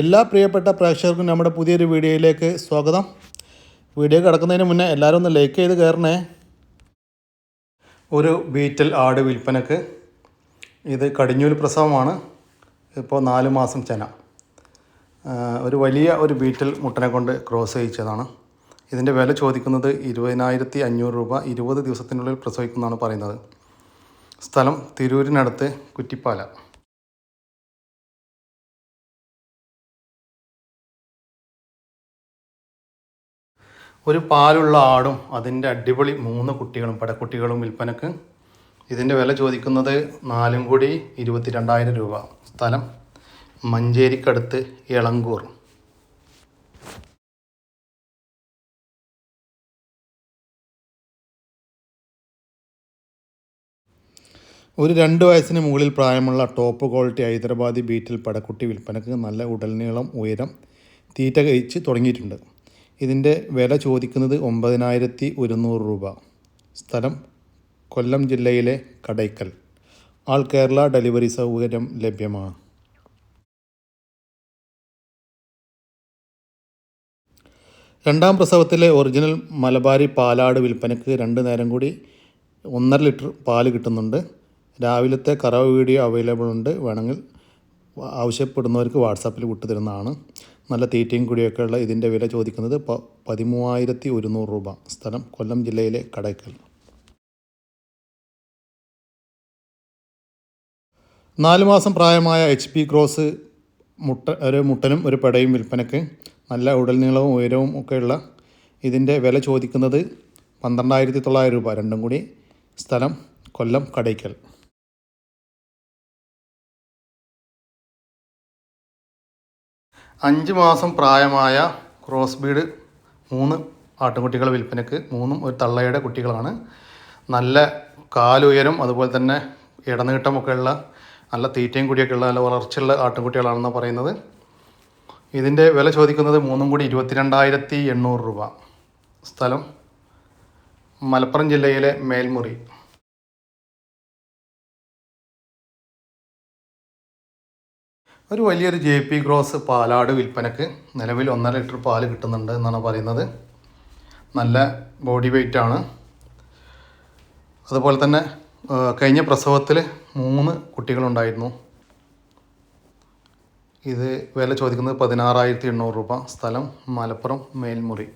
എല്ലാ പ്രിയപ്പെട്ട പ്രേക്ഷകർക്കും നമ്മുടെ പുതിയൊരു വീഡിയോയിലേക്ക് സ്വാഗതം. വീഡിയോ കിടക്കുന്നതിന് മുന്നേ എല്ലാവരും ഒന്ന് ലൈക്ക് ചെയ്ത് കയറണേ. ഒരു ബീറ്റൽ ആട് വിൽപ്പനക്ക് ഇത് കടിഞ്ഞൂൽ പ്രസവമാണ്. ഇപ്പോൾ നാല് മാസം ചെന. ഒരു വലിയ ഒരു ബീറ്റൽ മുട്ടനെ കൊണ്ട് ക്രോസ് ചെയ്യിച്ചതാണ്. ഇതിന്റെ വില ചോദിക്കുന്നത് ഇരുപതിനായിരത്തി അഞ്ഞൂറ് രൂപ ഇരുപത് ദിവസത്തിനുള്ളിൽ പ്രസവിക്കുന്നതാണ് പറയുന്നത്. സ്ഥലം തിരൂരിനടുത്ത് കുറ്റിപ്പാല. ഒരു പാലുള്ള ആടും അതിന്റെ അടിപൊളി മൂന്ന് കുട്ടികളും പടക്കുട്ടികളും വിൽപ്പനക്ക് ഇതിന്റെ വില ചോദിക്കുന്നത് നാലും കൂടി ഇരുപത്തി രണ്ടായിരം രൂപ. സ്ഥലം മഞ്ചേരിക്കടുത്ത് ഇളങ്കൂർ ഒരു രണ്ട് വയസ്സിന് മുകളിൽ പ്രായമുള്ള ടോപ്പ് ക്വാളിറ്റി ഹൈദരാബാദി ബീറ്റിൽ പടക്കുട്ടി വിൽപ്പനക്ക് നല്ല ഉടൽനീളം ഉയരം തീറ്റ കഴിച്ച് തുടങ്ങിയിട്ടുണ്ട്. ഇതിന്റെ വില ചോദിക്കുന്നത് ഒമ്പതിനായിരത്തി ഒരുന്നൂറ് രൂപ. സ്ഥലം കൊല്ലം ജില്ലയിലെ കടയ്ക്കൽ. ആൾ കേരള ഡെലിവറി സൗകര്യം ലഭ്യമാണ്. രണ്ടാം പ്രസവത്തിലെ ഒറിജിനൽ മലബാരി പാലാട് വിൽപ്പനയ്ക്ക് രണ്ട് നേരം കൂടി ഒന്നര ലിറ്റർ പാൽ കിട്ടുന്നുണ്ട്. രാവിലത്തെ കറവ് വീഡിയോ അവൈലബിൾ ഉണ്ട്. വേണമെങ്കിൽ ആവശ്യപ്പെടുന്നവർക്ക് വാട്സാപ്പിൽ വിട്ടുതരുന്നതാണ്. നല്ല തീറ്റയും കുടിയൊക്കെ ഉള്ള ഇതിന്റെ വില ചോദിക്കുന്നത് പ പതിമൂവായിരത്തി ഒരുന്നൂറ് രൂപ. സ്ഥലം കൊല്ലം ജില്ലയിലെ കടയ്ക്കൽ. നാല് മാസം പ്രായമായ എച്ച് പി ക്രോസ് മുട്ട ഒരു മുട്ടനും ഒരു പെടയും വിൽപ്പനയ്ക്ക് നല്ല ഉടൽനീളവും ഉയരവും ഒക്കെയുള്ള ഇതിന്റെ വില ചോദിക്കുന്നത് പന്ത്രണ്ടായിരത്തി തൊള്ളായിരം രൂപ. രണ്ടും കൂടി സ്ഥലം കൊല്ലം കടയ്ക്കൽ. അഞ്ച് മാസം പ്രായമായ ക്രോസ് ബീഡ് മൂന്ന് ആട്ടുംകുട്ടികൾ വിൽപ്പനയ്ക്ക് മൂന്നും ഒരു തള്ളയുടെ കുട്ടികളാണ്. നല്ല കാലുയരം അതുപോലെ തന്നെ ഇടനീട്ടമൊക്കെ ഉള്ള നല്ല തീറ്റയും കൂടിയൊക്കെ ഉള്ള നല്ല വളർച്ചയുള്ള ആട്ടുംകുട്ടികളാണെന്ന് പറയുന്നത്. ഇതിന്റെ വില ചോദിക്കുന്നത് മൂന്നും കൂടി ഇരുപത്തിരണ്ടായിരത്തി എണ്ണൂറ് രൂപ. സ്ഥലം മലപ്പുറം ജില്ലയിലെ മേൽമുറി. ഒരു വലിയൊരു ജെ പി ഗ്രോസ് പാലാട് വിൽപ്പനക്ക് നിലവിൽ ഒന്നര ലിറ്റർ പാൽ കിട്ടുന്നുണ്ട് എന്നാണ് പറയുന്നത്. നല്ല ബോഡി വെയിറ്റ് ആണ്. അതുപോലെ തന്നെ കഴിഞ്ഞ പ്രസവത്തിൽ മൂന്ന് കുട്ടികളുണ്ടായിരുന്നു. ഇത് വില ചോദിക്കുന്നത് പതിനാറായിരത്തി എണ്ണൂറ് രൂപ. സ്ഥലം മലപ്പുറം മേൽമുറി.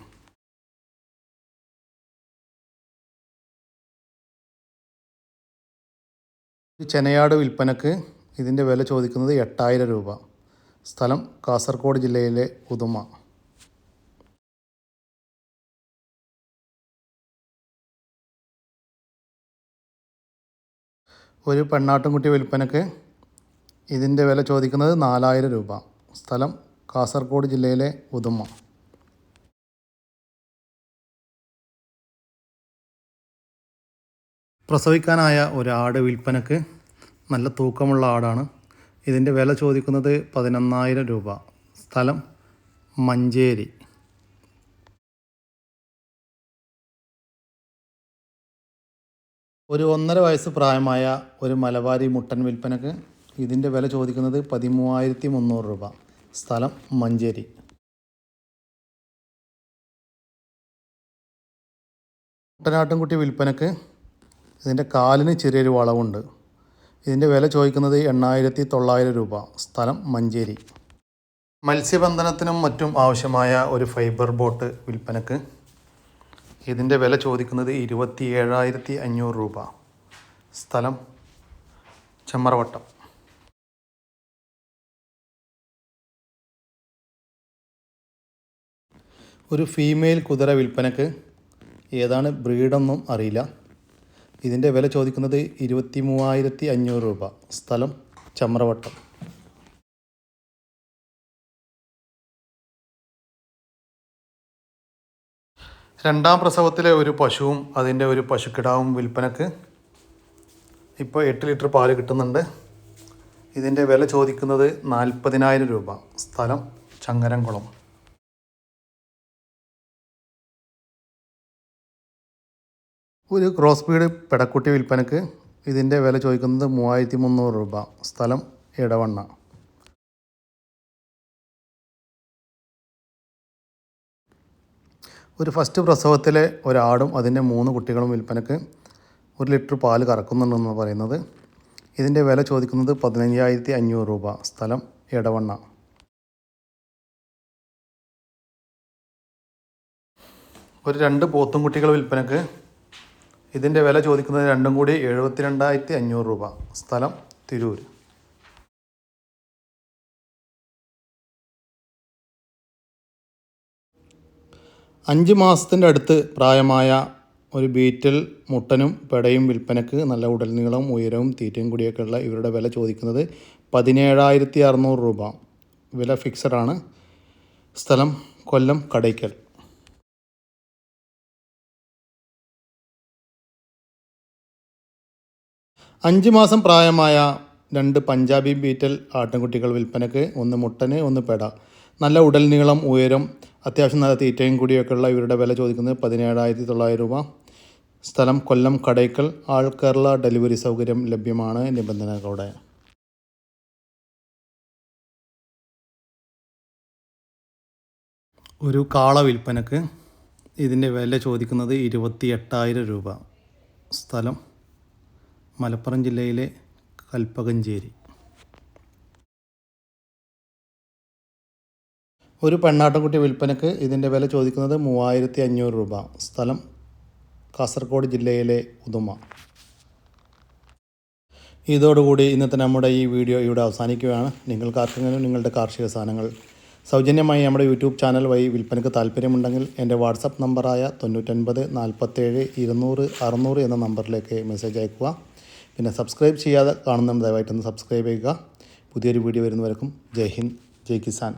ചെനയാട് വിൽപ്പനക്ക് ഇതിന്റെ വില ചോദിക്കുന്നത് എട്ടായിരം രൂപ. സ്ഥലം കാസർഗോഡ് ജില്ലയിലെ ഉദുമ. ഒരു പെണ്ണാട്ടുംകുട്ടി വിൽപ്പനക്ക് ഇതിന്റെ വില ചോദിക്കുന്നത് നാലായിരം രൂപ. സ്ഥലം കാസർഗോഡ് ജില്ലയിലെ ഉദുമ. പ്രസവിക്കാനായ ഒരാട് വിൽപ്പനക്ക് നല്ല തൂക്കമുള്ള ആടാണ്. ഇതിന്റെ വില ചോദിക്കുന്നത് പതിനൊന്നായിരം രൂപ. സ്ഥലം മഞ്ചേരി. ഒരു ഒന്നര വയസ്സ് പ്രായമായ ഒരു മലബാരി മുട്ടൻ വിൽപ്പനക്ക് ഇതിന്റെ വില ചോദിക്കുന്നത് പതിമൂവായിരത്തി മുന്നൂറ് രൂപ. സ്ഥലം മഞ്ചേരി. മുട്ടനാട്ടുംകുട്ടി വിൽപ്പനക്ക് ഇതിന്റെ കാലിന് ചെറിയൊരു വളവുണ്ട്. ഇതിന്റെ വില ചോദിക്കുന്നത് എണ്ണായിരത്തി തൊള്ളായിരം രൂപ. സ്ഥലം മഞ്ചേരി. മത്സ്യബന്ധനത്തിനും മറ്റും ആവശ്യമായ ഒരു ഫൈബർ ബോട്ട് വിൽപ്പനക്ക് ഇതിന്റെ വില ചോദിക്കുന്നത് ഇരുപത്തി ഏഴായിരത്തി അഞ്ഞൂറ് രൂപ. സ്ഥലം ചെമ്മറവട്ടം. ഒരു ഫീമെയിൽ കുതിര വിൽപ്പനക്ക് ഏതാണ് ബ്രീഡൊന്നും അറിയില്ല. ഇതിന്റെ വില ചോദിക്കുന്നത് ഇരുപത്തി മൂവായിരത്തി അഞ്ഞൂറ് രൂപ. സ്ഥലം ചമ്രവട്ടം. രണ്ടാം പ്രസവത്തിലെ ഒരു പശുവും അതിന്റെ ഒരു പശുക്കിടാവും വിൽപ്പനക്ക് ഇപ്പോൾ എട്ട് ലിറ്റർ പാൽ കിട്ടുന്നുണ്ട്. ഇതിന്റെ വില ചോദിക്കുന്നത് നാൽപ്പതിനായിരം രൂപ. സ്ഥലം ചങ്ങരംകുളം. ഒരു ക്രോസ് ബീഡ് പെടക്കുട്ടി വിൽപ്പനക്ക് ഇതിന്റെ വില ചോദിക്കുന്നത് മൂവായിരത്തി മുന്നൂറ് രൂപ. സ്ഥലം ഇടവണ്ണ ഒരു ഫസ്റ്റ് പ്രസവത്തിലെ ഒരാടും അതിന്റെ മൂന്ന് കുട്ടികളും വിൽപ്പനക്ക് ഒരു ലിറ്റർ പാൽ കറക്കുന്നുണ്ടെന്ന് പറയുന്നത്. ഇതിന്റെ വില ചോദിക്കുന്നത് പതിനഞ്ചായിരത്തി അഞ്ഞൂറ് രൂപ. സ്ഥലം ഇടവണ്ണ ഒരു രണ്ട് പോത്തും കുട്ടികൾ വിൽപ്പനക്ക് ഇതിന്റെ വില ചോദിക്കുന്നത് രണ്ടും കൂടി എഴുപത്തി രണ്ടായിരത്തി അഞ്ഞൂറ് രൂപ. സ്ഥലം തിരൂർ അഞ്ച് മാസത്തിന്റെ അടുത്ത് പ്രായമായ ഒരു ബീറ്റൽ മുട്ടനും പെടയും വിൽപ്പനക്ക് നല്ല ഉടൽ നീളവും ഉയരവും തീറ്റയും കൂടിയൊക്കെയുള്ള ഇവരുടെ വില ചോദിക്കുന്നത് പതിനേഴായിരത്തി അറുന്നൂറ് രൂപ. വില ഫിക്സഡാണ് സ്ഥലം കൊല്ലം കടയ്ക്കൽ. അഞ്ച് മാസം പ്രായമായ രണ്ട് പഞ്ചാബി ബീറ്റൽ ആട്ടിൻകുട്ടികൾ വിൽപ്പനയ്ക്ക് ഒന്ന് മുട്ടന് ഒന്ന് പെട. നല്ല ഉടൽ നീളം ഉയരം അത്യാവശ്യം നല്ല തീറ്റയും കൂടിയൊക്കെയുള്ള ഇവരുടെ വില ചോദിക്കുന്നത് പതിനേഴായിരത്തി തൊള്ളായിരം രൂപ. സ്ഥലം കൊല്ലം കടയ്ക്കൽ ആൾ കേരള ഡെലിവറി സൗകര്യം ലഭ്യമാണ് നിബന്ധനകളോടെ. ഒരു കാള വിൽപ്പനക്ക് ഇതിന്റെ വില ചോദിക്കുന്നത് ഇരുപത്തി എട്ടായിരം രൂപ. സ്ഥലം മലപ്പുറം ജില്ലയിലെ കൽപ്പകഞ്ചേരി. ഒരു പെണ്ണാട്ടുകുട്ടി വിൽപ്പനക്ക് ഇതിന്റെ വില ചോദിക്കുന്നത് മൂവായിരത്തി അഞ്ഞൂറ് രൂപ. സ്ഥലം കാസർഗോഡ് ജില്ലയിലെ ഉദുമ. ഇതോടുകൂടി ഇന്നത്തെ നമ്മുടെ ഈ വീഡിയോ ഇവിടെ അവസാനിക്കുകയാണ്. നിങ്ങൾക്ക് ആർക്കെങ്കിലും നിങ്ങളുടെ കാർഷിക സാധനങ്ങൾ സൗജന്യമായി നമ്മുടെ യൂട്യൂബ് ചാനൽ വഴി വിൽപ്പനക്ക് താല്പര്യമുണ്ടെങ്കിൽ എന്റെ വാട്സപ്പ് നമ്പറായ തൊണ്ണൂറ്റൊൻപത് നാൽപ്പത്തേഴ് ഇരുന്നൂറ് അറുന്നൂറ് എന്ന നമ്പറിലേക്ക് മെസ്സേജ് അയക്കുക പിന്നെ സബ്സ്ക്രൈബ് ചെയ്യാതെ കാണുന്ന ദയവായിട്ടൊന്ന് സബ്സ്ക്രൈബ് ചെയ്യുക. പുതിയൊരു വീഡിയോ വരുന്നവർക്കും ജയ് ഹിന്ദ് ജയ് കിസാൻ.